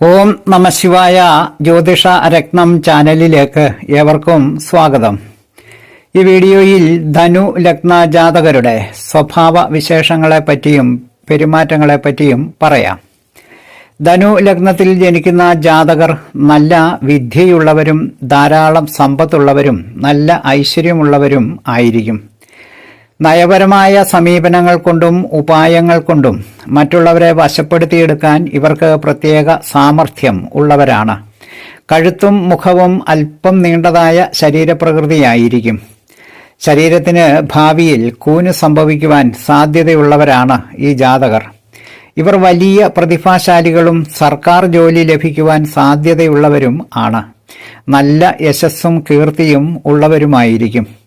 ഓം നമശിവായ ജ്യോതിഷ രത്നം ചാനലിലേക്ക് ഏവർക്കും സ്വാഗതം. ഈ വീഡിയോയിൽ ധനു ലഗ്ന ജാതകരുടെ സ്വഭാവ വിശേഷങ്ങളെ പറ്റിയും പറ്റിയും പറയാം. ധനു ലഗ്നത്തിൽ ജനിക്കുന്ന ജാതകർ നല്ല വിദ്യയുള്ളവരും ധാരാളം സമ്പത്തുള്ളവരും നല്ല ഐശ്വര്യമുള്ളവരും ആയിരിക്കും. നയപരമായ സമീപനങ്ങൾ കൊണ്ടും ഉപായങ്ങൾ കൊണ്ടും മറ്റുള്ളവരെ വശപ്പെടുത്തിയെടുക്കാൻ ഇവർക്ക് പ്രത്യേക സാമർഥ്യം ഉള്ളവരാണ്. കഴുത്തും മുഖവും അല്പം നീണ്ടതായ ശരീരപ്രകൃതിയായിരിക്കും. ശരീരത്തിന് ഭാവിയിൽ കൂന് സംഭവിക്കുവാൻ സാധ്യതയുള്ളവരാണ് ഈ ജാതകർ. ഇവർ വലിയ പ്രതിഭാശാലികളും സർക്കാർ ജോലി ലഭിക്കുവാൻ സാധ്യതയുള്ളവരും ആണ്. നല്ല യശസ്സും കീർത്തിയും ഉള്ളവരുമായിരിക്കും.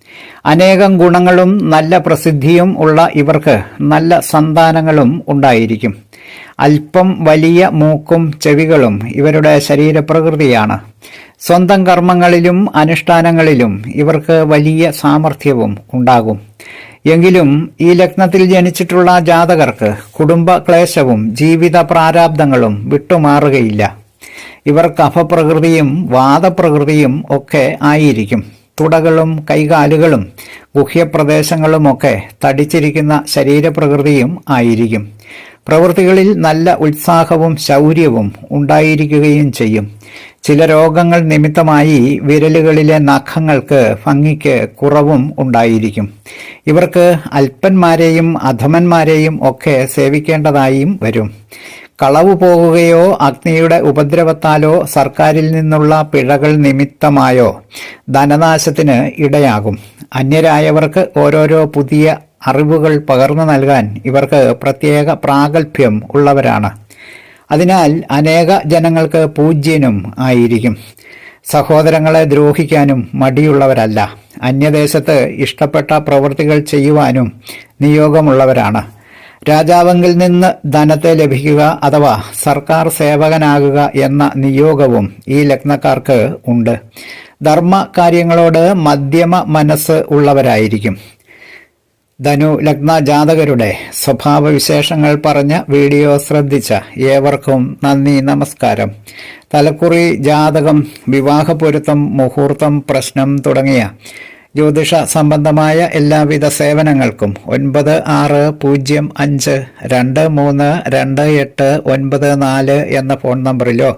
അനേകം ഗുണങ്ങളും നല്ല പ്രസിദ്ധിയും ഉള്ള ഇവർക്ക് നല്ല സന്താനങ്ങളും ഉണ്ടായിരിക്കും. അല്പം വലിയ മൂക്കും ചെവികളും ഇവരുടെ ശരീരപ്രകൃതിയാണ്. സ്വന്തം കർമ്മങ്ങളിലും അനുഷ്ഠാനങ്ങളിലും ഇവർക്ക് വലിയ സാമർഥ്യവും ഉണ്ടാകും. എങ്കിലും ഈ ലഗ്നത്തിൽ ജനിച്ചിട്ടുള്ള ജാതകർക്ക് കുടുംബ ക്ലേശവും ജീവിത പ്രാരാബ്ദങ്ങളും വിട്ടുമാറുകയില്ല. ഇവർക്ക് കഫപ്രകൃതിയും വാദപ്രകൃതിയും ഒക്കെ ആയിരിക്കും. തുടകളും കൈകാലുകളും ഗുഹ്യപ്രദേശങ്ങളുമൊക്കെ തടിച്ചിരിക്കുന്ന ശരീരപ്രകൃതിയും ആയിരിക്കും. പ്രവൃത്തികളിൽ നല്ല ഉത്സാഹവും ശൗര്യവും ഉണ്ടായിരിക്കുകയും ചെയ്യും. ചില രോഗങ്ങൾ നിമിത്തമായി വിരലുകളിലെ നഖങ്ങൾക്ക് ഭംഗിക്ക് കുറവും ഉണ്ടായിരിക്കും. ഇവർക്ക് അല്പന്മാരെയും അധമന്മാരെയും ഒക്കെ സേവിക്കേണ്ടതായും വരും. കളവ് പോകുകയോ അഗ്നിയുടെ ഉപദ്രവത്താലോ സർക്കാരിൽ നിന്നുള്ള പിഴകൾ നിമിത്തമായോ ധനനാശത്തിന് ഇടയാകും. അന്യരായവർക്ക് ഓരോരോ പുതിയ അറിവുകൾ പകർന്നു നൽകാൻ ഇവർക്ക് പ്രത്യേക പ്രാഗൽഭ്യം ഉള്ളവരാണ്. അതിനാൽ അനേക ജനങ്ങൾക്ക് പൂജ്യനും ആയിരിക്കും. സഹോദരങ്ങളെ ദ്രോഹിക്കാനും മടിയുള്ളവരല്ല. അന്യദേശത്ത് ഇഷ്ടപ്പെട്ട പ്രവൃത്തികൾ ചെയ്യുവാനും നിയോഗമുള്ളവരാണ്. രാജാവെങ്കിൽ നിന്ന് ധനത്തെ ലഭിക്കുക അഥവാ സർക്കാർ സേവകനാകുക എന്ന നിയോഗവും ഈ ലഗ്നക്കാർക്ക് ഉണ്ട്. ധർമ്മ കാര്യങ്ങളോട് മധ്യമ മനസ്സ് ഉള്ളവരായിരിക്കും. ധനു ലഗ്ന ജാതകരുടെ സ്വഭാവവിശേഷങ്ങൾ പറഞ്ഞ വീഡിയോ ശ്രദ്ധിച്ച ഏവർക്കും നന്ദി നമസ്കാരം. തലക്കുറി ജാതകം വിവാഹപൊരുത്തം മുഹൂർത്തം പ്രശ്നം തുടങ്ങിയ ജ്യോതിഷ സംബന്ധമായ എല്ലാവിധ സേവനങ്ങൾക്കും ഒൻപത് ആറ് പൂജ്യം അഞ്ച് രണ്ട് മൂന്ന് രണ്ട് എട്ട് ഒൻപത് നാല് എന്ന ഫോൺ നമ്പറിലോ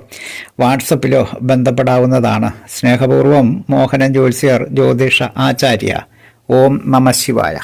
വാട്സപ്പിലോ ബന്ധപ്പെടാവുന്നതാണ്. സ്നേഹപൂർവം മോഹനൻ ജ്യോത്സ്യർ ജ്യോതിഷ ആചാര്യ. ഓം നമ ശിവായ.